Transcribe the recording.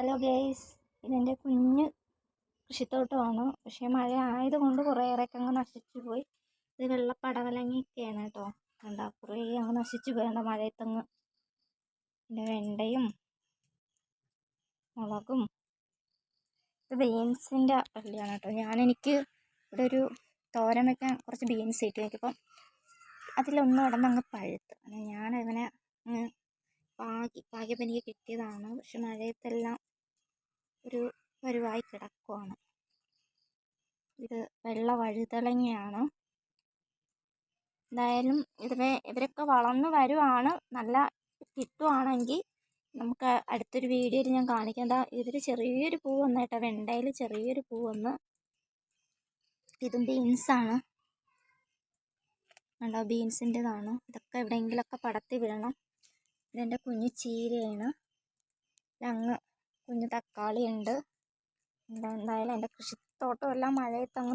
Hello guys ഇതെന്റെ കുഞ്ഞ് കൃഷിത്തോട്ടമാണ്. പക്ഷേ മഴ ആയതുകൊണ്ട് കുറേയേറെയൊക്കെ അങ്ങ് നശിച്ചു പോയി. ഇത് വെള്ളപ്പടവലങ്ങിയൊക്കെയാണ് കേട്ടോ. കണ്ടോ? കുറേ അങ്ങ് നശിച്ചു പോയണ്ട മഴയത്തങ്ങ് പിന്നെ വെണ്ടയും മുളകും. ഇത് ബീൻസിന്റെ വള്ളിയാണ് കേട്ടോ. ഞാനെനിക്ക് ഇവിടെ ഒരു തോരൻ വെക്കാൻ കുറച്ച് ബീൻസ് കിട്ടി നോക്കിയപ്പം അതിലൊന്നും കിടന്നങ്ങ് പഴുത്ത്. അങ്ങനെ ഞാനതിനെ അങ്ങ് പാകി പാകിയപ്പോൾ എനിക്ക് കിട്ടിയതാണ്. പക്ഷെ മഴയത്തെല്ലാം ഒരു പരുവായി കിടക്കുവാണ്. ഇത് വെള്ള വഴുതളങ്ങയാണ് എന്തായാലും ഇതിനെ ഇവരൊക്കെ വളർന്നു വരുവാണ്. നല്ല കിട്ടുവാണെങ്കിൽ നമുക്ക് അടുത്തൊരു വീഡിയോയിൽ ഞാൻ കാണിക്കാം. ഇതിൽ ചെറിയൊരു പൂ വന്നു കേട്ടോ. വെണ്ടയിൽ ചെറിയൊരു പൂ വന്ന് ഇതും ബീൻസാണ്. കണ്ടോ? ബീൻസിന്റെതാണ്. ഇതൊക്കെ എവിടെയെങ്കിലുമൊക്കെ പടത്തി വിടണം. ഇതെന്റെ കുഞ്ഞു ചീരയാണ്. അങ്ങ് കുഞ്ഞു തക്കാളി ഉണ്ട് എന്തായാലും എന്റെ കൃഷിത്തോട്ടം എല്ലാം മഴയത്തങ്ങ്